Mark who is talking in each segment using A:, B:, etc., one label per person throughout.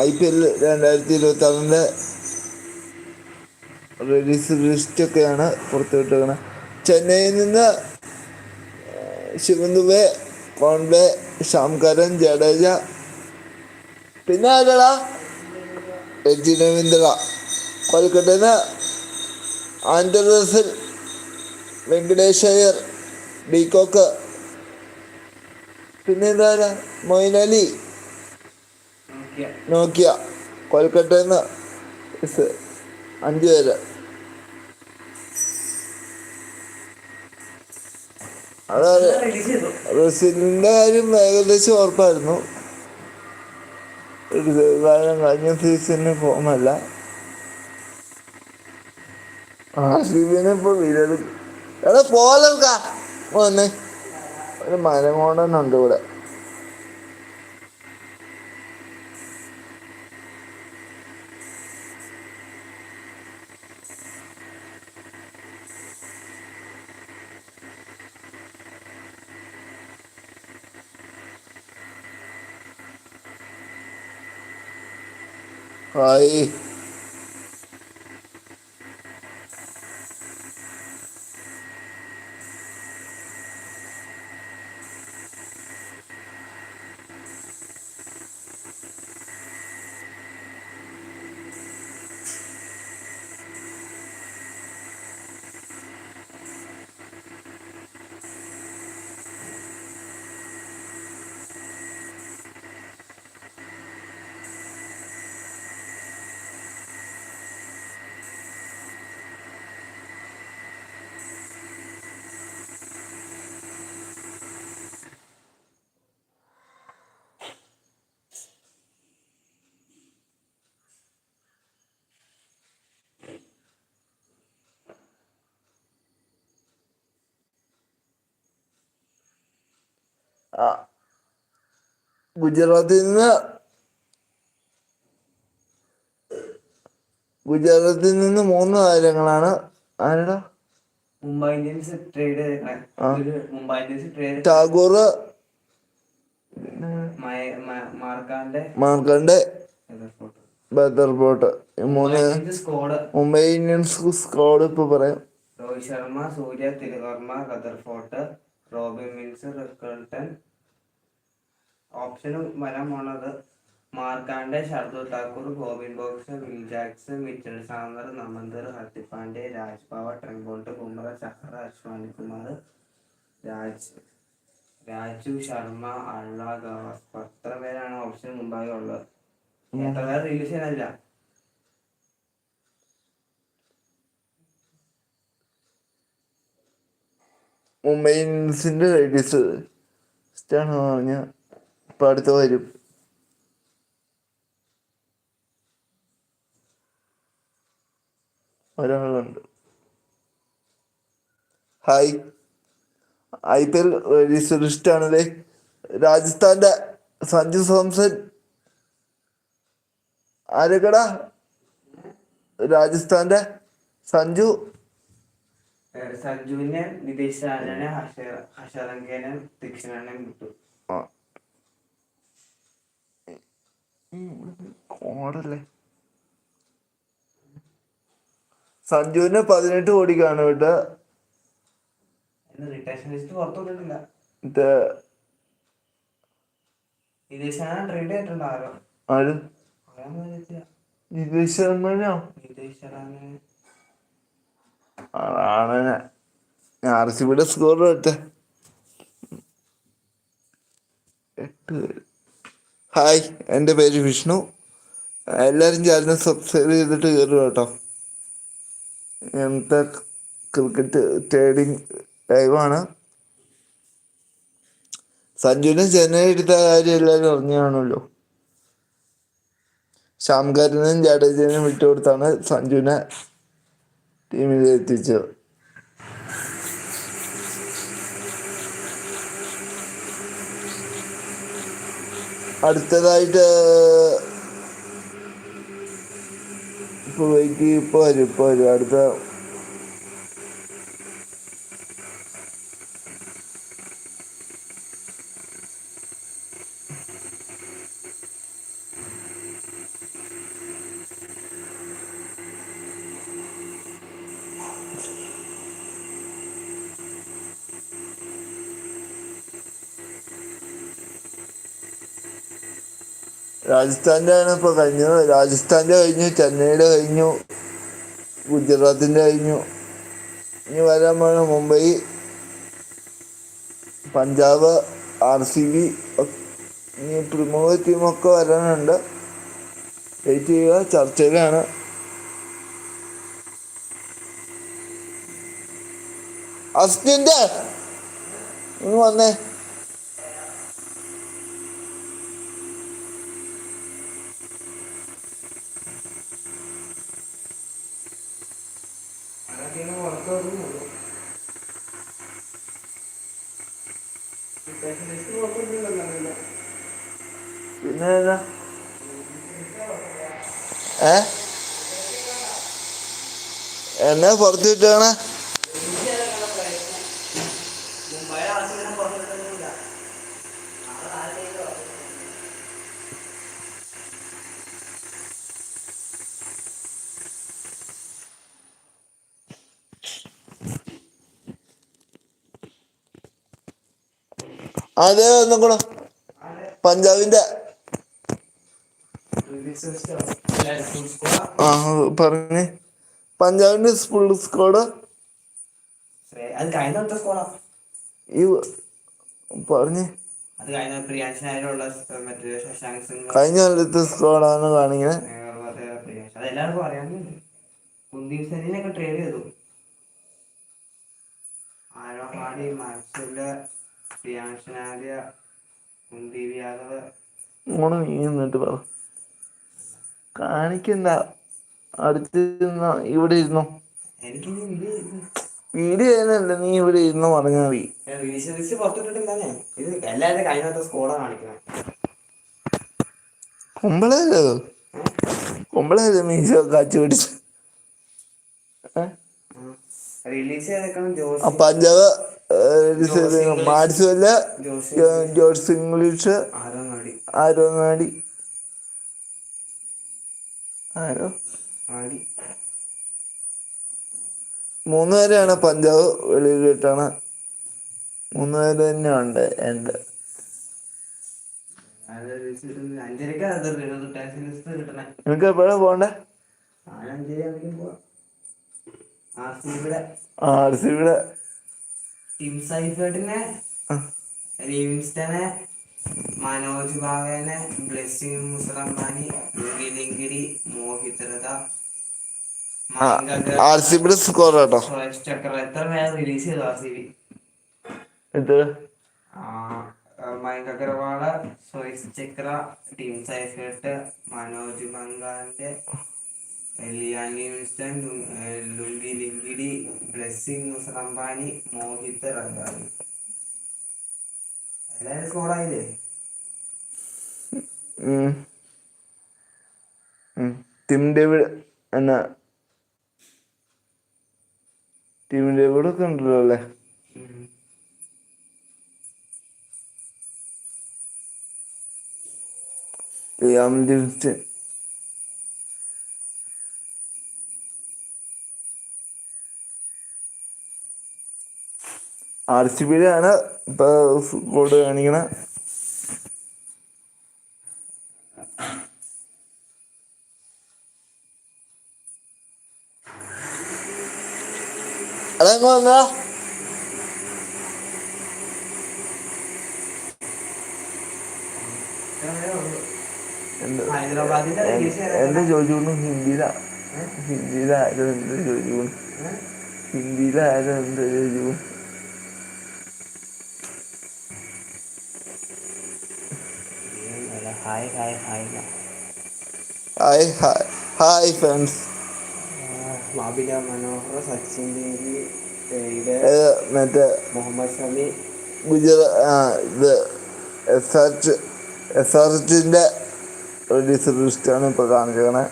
A: I P L രണ്ടായിരത്തി ഇരുപത്തി ആറിന്റെ റിലീസ് ലിസ്റ്റൊക്കെയാണ് പുറത്തുവിട്ടിരിക്കുന്നത് ചെന്നൈയിൽ നിന്ന് ശിവൻ ദുബെ കോൺബെ ഷാംകരൻ ജഡേജ പിന്നെ ആരടാ? എജി Ravindra. കൊൽക്കട്ടയിൽ Russell Venkatesh Iyer de Kock പിന്നെ എന്താ മൊയിൻ അലി
B: നോക്കിയ.
A: കൊൽക്കട്ടയിൽ നിന്ന് അഞ്ച് പേര്. അതായത് റസിലിന്റെ കാര്യം ഏകദേശം ഉറപ്പായിരുന്നു. കാരണം കഴിഞ്ഞ സീസണിന് ഫോമല്ല ആർ സി ബിനെ എടാ പോലർക്കാ ഒരു മരമോടനുണ്ട് ഇവിടെ. ഹായ് ഗുജറാത്തിൽ നിന്ന് ഗുജറാത്തിൽ നിന്ന് മൂന്ന് താരങ്ങളാണ് ആരടാ?
B: Mumbai Indians trade Mumbai Indians trade
A: Tagore.
B: മാർക്കാന്റെ
A: മാർക്കണ്ട് ബദർബോട്ട് മൂന്ന്
B: സ്കോഡ്.
A: മുംബൈ ഇന്ത്യൻസ് സ്കോഡ് ഇപ്പൊ പറയാം.
B: രോഹിത് ശർമ്മ സൂര്യ തിരുവർമ്മ റദർഫോർട്ട് റോബിൻ മിൻസ് റിക്കൾട്ടൺ ഓപ്ഷന് വരാൻ പോണത് മാർക്കാണ്ഡെ ഷർദുൽ താക്കൂർ ഗോവിൻ ബോക്സ് വിൽ ജാക്സൺ മിച്ചൽ സാന്ദർ നമന്തർ ഹർദിക് പാണ്ഡ്യ രാജ് പവർ ട്രെങ്കോട്ട് കുമ്പറ ചഹർ അശ്വാനി കുമാർ രാജ് രാജു ശർമ്മ അള്ള ഗവാസ്കർ. അത്ര പേരാണ് ഓപ്ഷൻ മുമ്പാകെ ഉള്ളത്. എത്ര പേർ റിലീസ് ചെയ്യാനില്ല
A: മുംബൈ ഇന്ത്യൻസിന്റെ ലേഡീസ് ഇഷ്ടമാണ് പറഞ്ഞ ഇപ്പൊ അടുത്ത വരും. ഒരാളുണ്ട്. Hi I P L ladies list ആണല്ലേ രാജസ്ഥാന്റെ സഞ്ജു സാംസൺ. ആരൊക്കെടാ? രാജസ്ഥാന്റെ സഞ്ജു.
B: സഞ്ജുവിനെ നിതീഷ് രാജനെ ഹഷ ഹഷറങ്കേനെ ദക്ഷിണനെ വിട്ടു.
A: കോടല്ലേ? സഞ്ജുവിന് പതിനെട്ട് കോടിക്കാണ് വിട്ട്
B: റിട്ടേഷൻ ലിസ്റ്റ് പുറത്തു വിട്ടിട്ടില്ല
A: ഇത്
B: നിതീഷ് രാജൻ ട്രേഡ് ചെയ്തിട്ടുണ്ട് ആരോ?
A: ആര്?
B: ആരാന്ന് അറിയത്തില്ല
A: നിതീഷ് ശർമ്മനോ?
B: നിതീഷ് രാജനെ
A: ആണ് ആർ സി ബിയുടെ സ്കോർ എട്ട്. ഹായ് എന്റെ പേര് വിഷ്ണു. എല്ലാവരും ചാനൽ സബ്സ്ക്രൈബ് ചെയ്തിട്ട് കയറും കേട്ടോ. എന്താ ക്രിക്കറ്റ് ട്രേഡിങ് ലൈവാണ് സഞ്ജുവിനെ ചെന്നൈ എടുത്ത കാര്യം എല്ലാവരും അറിഞ്ഞാണല്ലോ ശ്യാംകാരനും ജഡേജനും വിട്ടുകൊടുത്താണ് സഞ്ജുവിനെ ടീമിൽ എത്തിച്ചത് അടുത്തതായിട്ട് ഇപ്പൊ വൈകി ഇപ്പോൾ വരും ഇപ്പോൾ വരും. അടുത്ത രാജസ്ഥാന്റെ ആണ് ഇപ്പോൾ കഴിഞ്ഞത്. രാജസ്ഥാന്റെ കഴിഞ്ഞു ചെന്നൈയുടെ കഴിഞ്ഞു ഗുജറാത്തിന്റെ കഴിഞ്ഞു. ഇനി വരാൻ പോണ Mumbai Punjab R C B ഇനി പ്രമുഖ ടീമൊക്കെ വരാനുണ്ട്. വെയിറ്റ് ചെയ്യുക. ചർച്ചയിലാണ്. അസ്റ്റിന്റെ! ഇങ്ങ് വന്നേ
B: അതൊക്കെ ഇങ്ങനെ പുറത്ത് വരുന്നുള്ളൂ. സ്പെഷ്യലിസ്റ്റ് പുറത്തൊന്നുമില്ലല്ലോ അങ്ങനെ.
A: പിന്നെ ഏതാ? ഏ എന്നെ
B: ആരെങ്കിലും
A: അതെ വന്നോ പഞ്ചാബിന്റെ.
B: ആ
A: പറഞ്ഞേ പഞ്ചാബിന്റെ ഫുൾ സ്കോഡ് പറഞ്ഞേ.
B: കഴിഞ്ഞ
A: കൊല്ലത്തെ സ്കോഡാണ് കാണിക്കുന്നത് കാണിക്കണ്ട. അടുത്ത് ഇവിടെ ഇരുന്നു? വീഡിയോ ചെയ്യുന്നല്ല നീ ഇവിടെ ഇരുന്ന് പറഞ്ഞാൽ മതി. കുമ്പളല്ലോ കുമ്പളല്ലേ മീശ കാച്ചു പിടിച്ച്? Punjab
B: Jose
A: George English.
B: ആരോ നടി
A: ആരോ? മൂന്ന് പേരെയാണ് പഞ്ചാബ് വെളിയിലിട്ടാണ്. മൂന്ന് പേര് തന്നെ ഉണ്ട്
B: എന്റെ
A: നിനക്ക്
B: ആവുമ്പഴേക്കും പോവാം. ആർ സി ബിയുടെ ടിം സൈഫേട്ടിനെ ലിവിങ്സ്റ്റനെ Manoj ബാഗനെ Blessing Muzarabani Lungi Ngidi Mohit Rathee
A: R C ബിയുടെ സ്കോർ കേട്ടോ
B: റിലീസ് ചെയ്തു ആർ സി ബി
A: ഇത്
B: മയങ്ക് അഗർവാൾ സുരേഷ് ചക്ര ടിം സൈഫേട്ട് മനോജ് മംഗാന്റെ ലുങ്കി ലിങ്കിടി ബ്ലെസ്സിങ് മോഹിത് എല്ലാവരും സ്കോറായില്ലേ.
A: ടിം ഡേവിഡ് എന്നാ ടിം കൂടെ ഒക്കെ ഉണ്ടല്ലോ അല്ലേ ആർ സി ബിയിലാണ് ഇപ്പൊ കോഡ് കാണിക്കണ. അതെങ്ങ വന്നാ എന്ത്
B: ഹൈദരാബാദിന്റെ റിലീസ്
A: എന്റെ ജോജുണ് ഹിന്ദിയില ഹിന്ദിയിലായാലും എന്ത് ജോജുണ് ഹിന്ദിയിലായാലും എന്ത് Joju
B: hi hi hi
A: hi hi hi friends
B: Mabila Manohar Sachin ദേവി
A: മറ്റേ
B: മുഹമ്മദ് ഷമി.
A: ഗുജറാ ഇത് എസ് ആർ എസ് ആർ എച്ചിന്റെ റിലീസ് ലിസ്റ്റാണ് ഇപ്പോൾ കാണിച്ചേക്കണേ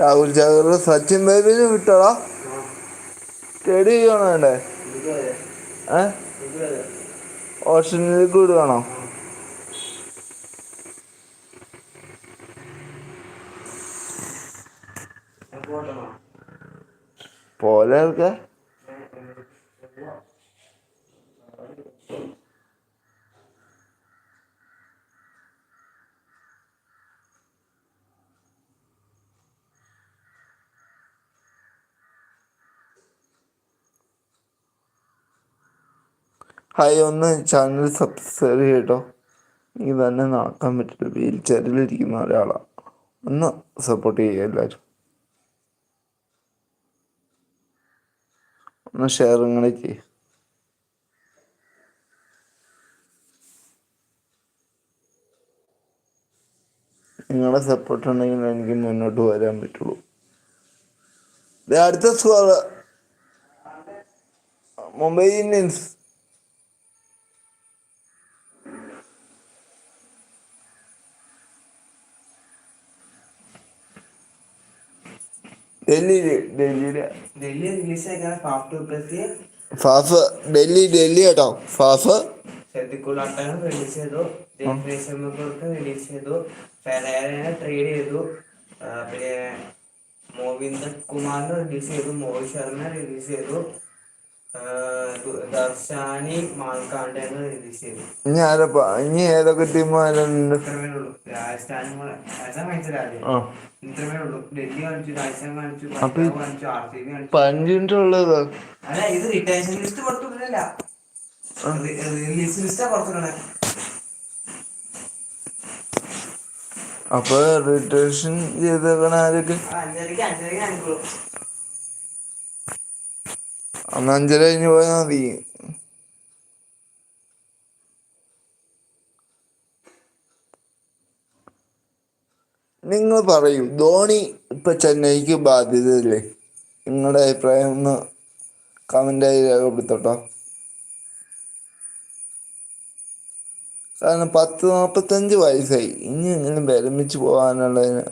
B: രാഹുൽ
A: ചാകർ സച്ചിൻ ബേബിനെ വിട്ടോടാ. സ്റ്റഡി ചെയ്യണോ വേണ്ടേ ഏ? ഓഷനിലേക്ക് വിടുകയാണോ പോലെയൊക്കെ. ഹായ് ഒന്ന് ചാനൽ സബ്സ്ക്രൈബ് ചെയ്യട്ടോ. എനിക്ക് തന്നെ നടക്കാൻ പറ്റില്ല. വീൽ ചെയറിലിരിക്കുന്ന ഒരാളാണ് ഒന്ന് സപ്പോർട്ട് ചെയ്യുക എല്ലാവരും ഒന്ന് ഷെയർ ഇങ്ങനെ ചെയ്യുക നിങ്ങളുടെ സപ്പോർട്ട് ഉണ്ടെങ്കിൽ എനിക്ക് മുന്നോട്ട് വരാൻ പറ്റുള്ളൂ. അടുത്ത സ്കോർ മുംബൈ ഇന്ത്യൻസ്. ഡൽഹിയിൽ. ഡൽഹിയിൽ.
B: ഡൽഹി റിലീസ് ആക്കാൻ Faf two plus
A: Faf Delhi Delhi കേട്ടോ. ഫാഫ്.
B: ശ്രദ്ധിക്കുള്ളാട്ടങ്ങൾ റിലീസ് ചെയ്തു. ജയപ്രീഷമ്മക്ക് റിലീസ് ചെയ്തു. ഫെറേനെ ട്രേഡ് ചെയ്തു. പിന്നെ മോവിന്ദർ കുമാറിനെ റിലീസ് ചെയ്തു. മോഹിത് ശർമ്മ റിലീസ് ചെയ്തു.
A: ഇനി ആരപ്പാ ഇനി ഏതൊക്കെ
B: ടീമുണ്ട് പഞ്ചിന്റെ ഉള്ളത്.
A: അപ്പൊ
B: റിട്ടേഷൻ
A: ചെയ്തേക്കണ ആരൊക്കെ?
B: അഞ്ചരക്ക് അഞ്ചരക്ക് കാണിക്കുള്ളൂ
A: അന്ന് അഞ്ചര കഴിഞ്ഞ് പോയാൽ മതി. നിങ്ങൾ പറയും ധോണി ഇപ്പൊ ചെന്നൈക്ക് ബാധ്യതയില്ലേ? നിങ്ങളുടെ അഭിപ്രായം ഒന്ന് കമന്റ് കമന്റായി രേഖപ്പെടുത്തോട്ടോ. കാരണം പത്ത് നാൽപ്പത്തഞ്ച് വയസ്സായി. ഇനി എങ്ങനെ വിരമിച്ച് പോകാനുള്ളതിന്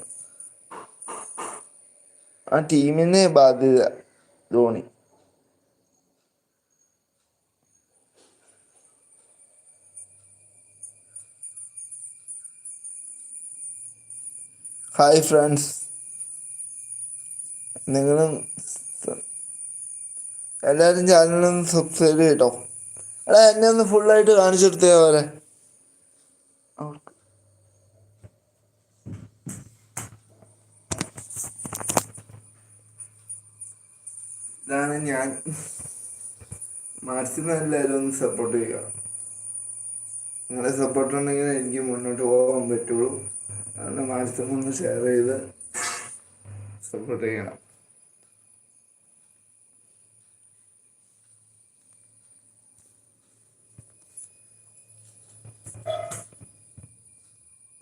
A: ആ ടീമിനെ ബാധ്യത ധോണി. ഹായ് ഫ്രണ്ട്സ് നിങ്ങളും എല്ലാവരും ചാനലൊന്ന് സബ്സ്ക്രൈബ് ചെയ്യട്ടോ എടാ എന്നെ ഒന്ന് ഫുള്ളായിട്ട് കാണിച്ചു കൊടുത്തേ പോലെ ഇതാണ് ഞാൻ. മാക്സിമം എല്ലാവരും ഒന്ന് സപ്പോർട്ട് ചെയ്യുക. നിങ്ങളുടെ സപ്പോർട്ട് ഉണ്ടെങ്കിൽ എനിക്ക് മുന്നോട്ട് പോകാൻ പറ്റുള്ളൂ. അതുകൊണ്ട് മാക്സിമം ഒന്ന് ഷെയർ ചെയ്ത് സപ്പോർട്ട് ചെയ്യണം.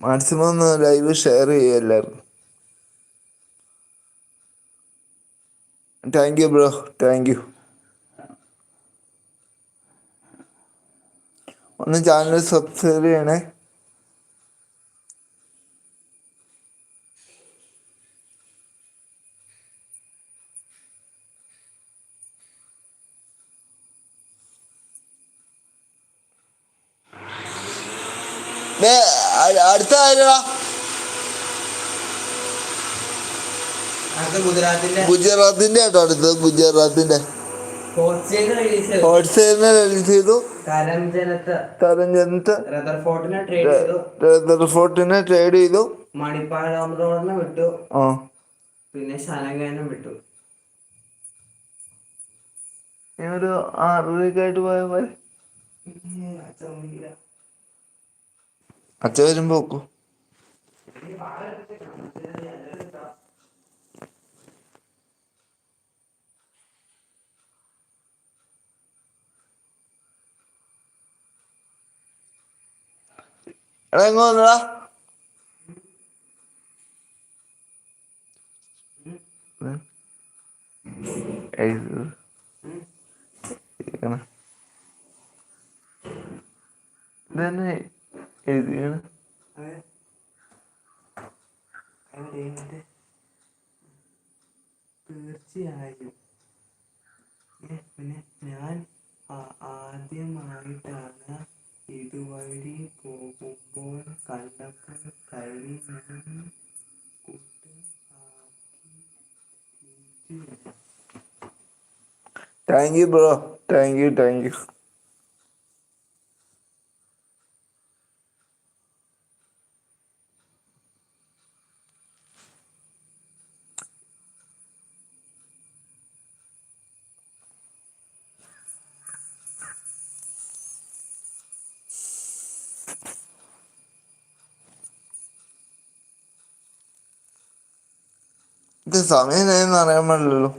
A: മാക്സിമം ഒന്ന് ലൈവ് ഷെയർ ചെയ്യുക എല്ലാവർക്കും thank you bro thank you ഒന്ന് ചാനൽ സബ്സ്ക്രൈബ് ചെയ്യണേ. അടുത്ത ആരാ?
B: ഗുജറാത്തിന്റെ
A: ആട്ടോ അടുത്തത് ഗുജറാത്തിന്റെ
B: ഹോട്ട്സ്റ്റേക്ക് റിലീസ് ചെയ്തു. റദർഫോർട്ടിനെ ട്രേഡ് ചെയ്തു. മണിപ്പാൽ വിട്ടു. പിന്നെ വിട്ടു.
A: ഒരു ആറരക്കായിട്ട് പോയ പോലെ. അച്ഛ വരുമ്പോ നോക്കൂ. എടാ എങ്ങോ വന്നടാ? ഇതന്നെ എഴുതിയാണ്
B: അതെ. അവിടെ മറ്റേ തീർച്ചയായും ഏ, പിന്നെ ഞാൻ ആ- ആദ്യമായിട്ടാണ് ഇതുവഴി പോകുമ്പോൾ കണ്ടപ്പോൾ കൈ ഞാൻ കുട്ടി ആക്കി തിരിച്ചു വരാം.
A: Thank you bro thank you thank you ഇത് സമയം എന്ന് പറയാൻ പാടില്ലല്ലോ.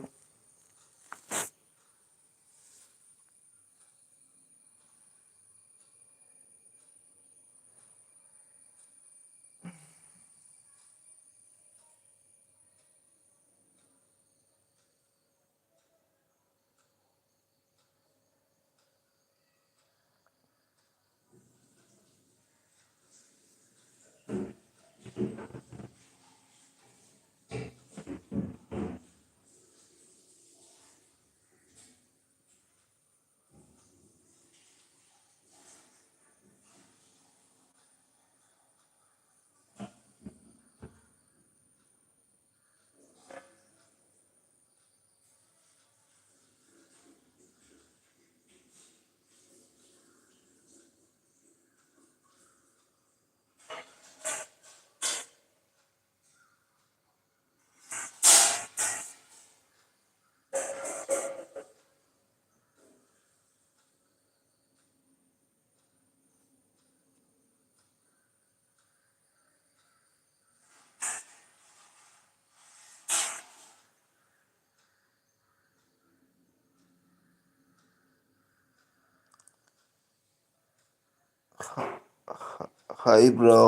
A: ഹായ് ബ്രോ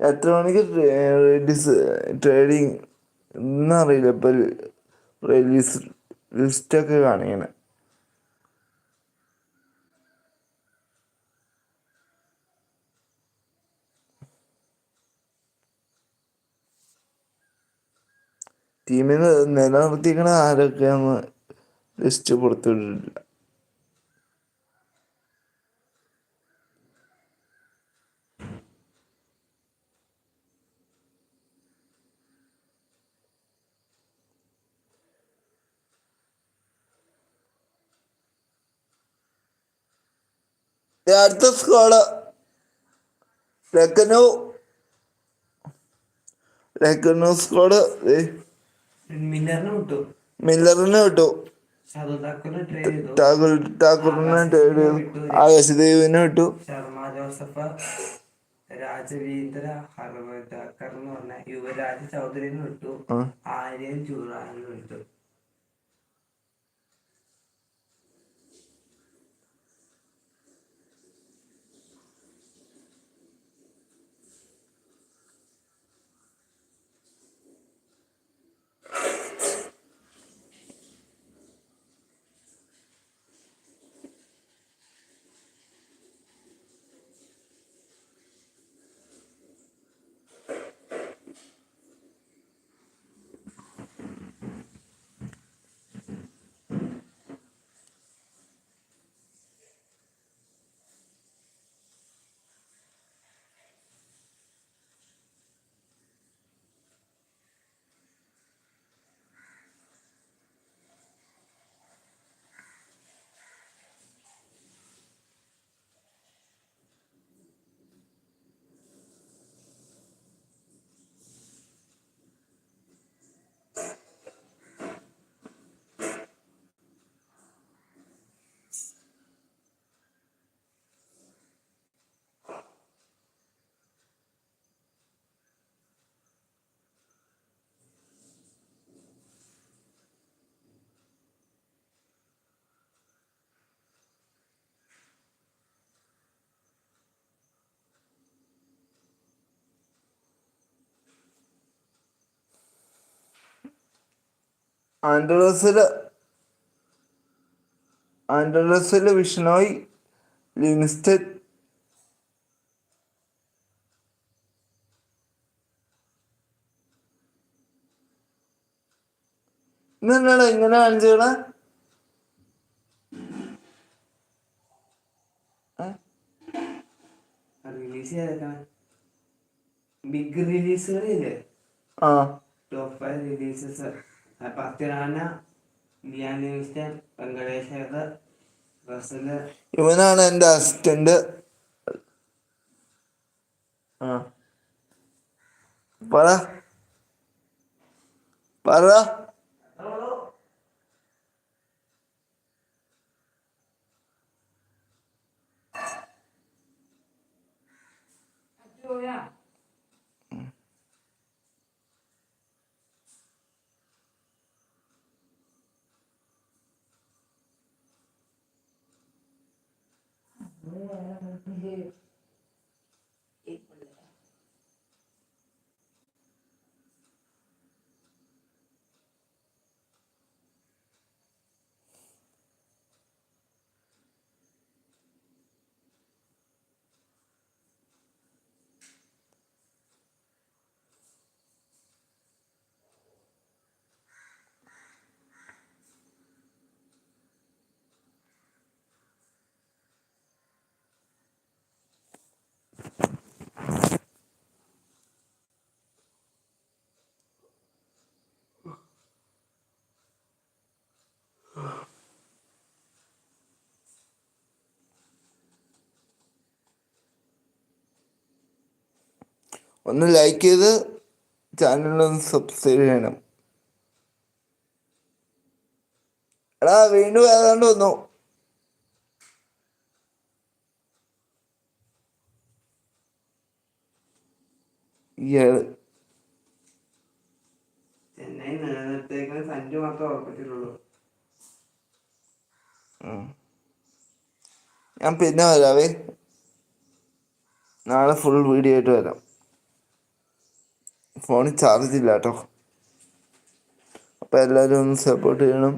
A: എത്ര മണിക്ക് ഡിസ് ട്രേഡിങ് എന്നറിയില്ല ഇപ്പൊ റിലീസ് ലിസ്റ്റൊക്കെ കാണിക്കണേ. ടീമിൽ നിലനിർത്തിക്കണ ആരൊക്കെയാന്ന് ലിസ്റ്റ് കൊടുത്തിട്ടില്ല. അടുത്ത സ്കോൾ ലക്കനോ ലക്കനോ സ്കോൾ
B: മില്ലറിന് വിട്ടു.
A: ടാഗുൽ ടാക്കൂറിനെ ട്രേഡ് ചെയ്തു. ആകാശദേവിനെ വിട്ടു.
B: ശർമ്മ ജോസഫ് രാജവീന്ദ്ര ഹർവദാക്കർ എന്ന് പറഞ്ഞ യുവരാജ് ചൗധരിനെ വിട്ടു. ആര്യൻ ചൂറാനും വിട്ടു.
A: ആൻഡ്രസിൽ ആൻഡ്രസിൽ വിഷ്ണോയ് ലിൻസ്റ്റ് ഇന്നെന്നാണ് ഇങ്ങനെ കാണിച്ചേക്കണേ
B: റിലീസ് ചെയ്തേക്കാണ്. ബിഗ് റിലീസുകളില്ലേ
A: ആ.
B: ടോപ്പ് ഫൈവ് റിലീസസ്
A: ഇവനാണ് എന്റെ അസിസ്റ്റന്റ് ആ. പറ. പറ. हुआ है ഒന്ന് ലൈക്ക് ചെയ്ത് ചാനലൊന്ന് സബ്സ്ക്രൈബ് ചെയ്യണം. എടാ വീണ്ടും ഏതാണ്ട് വന്നു. ഇയാൾ.
B: ചെന്നൈ നേരത്തേക്ക് സഞ്ജു മാത്രമേ ഉറപ്പിച്ചിട്ടുള്ളൂ
A: ഞാൻ പിന്നെ വരാവേ. നാളെ ഫുൾ വീഡിയോ ആയിട്ട് വരാം. ഫോണിൽ ചാർജ് ഇല്ല കേട്ടോ. അപ്പോൾ എല്ലാവരും ഒന്ന് സപ്പോർട്ട് ചെയ്യണം.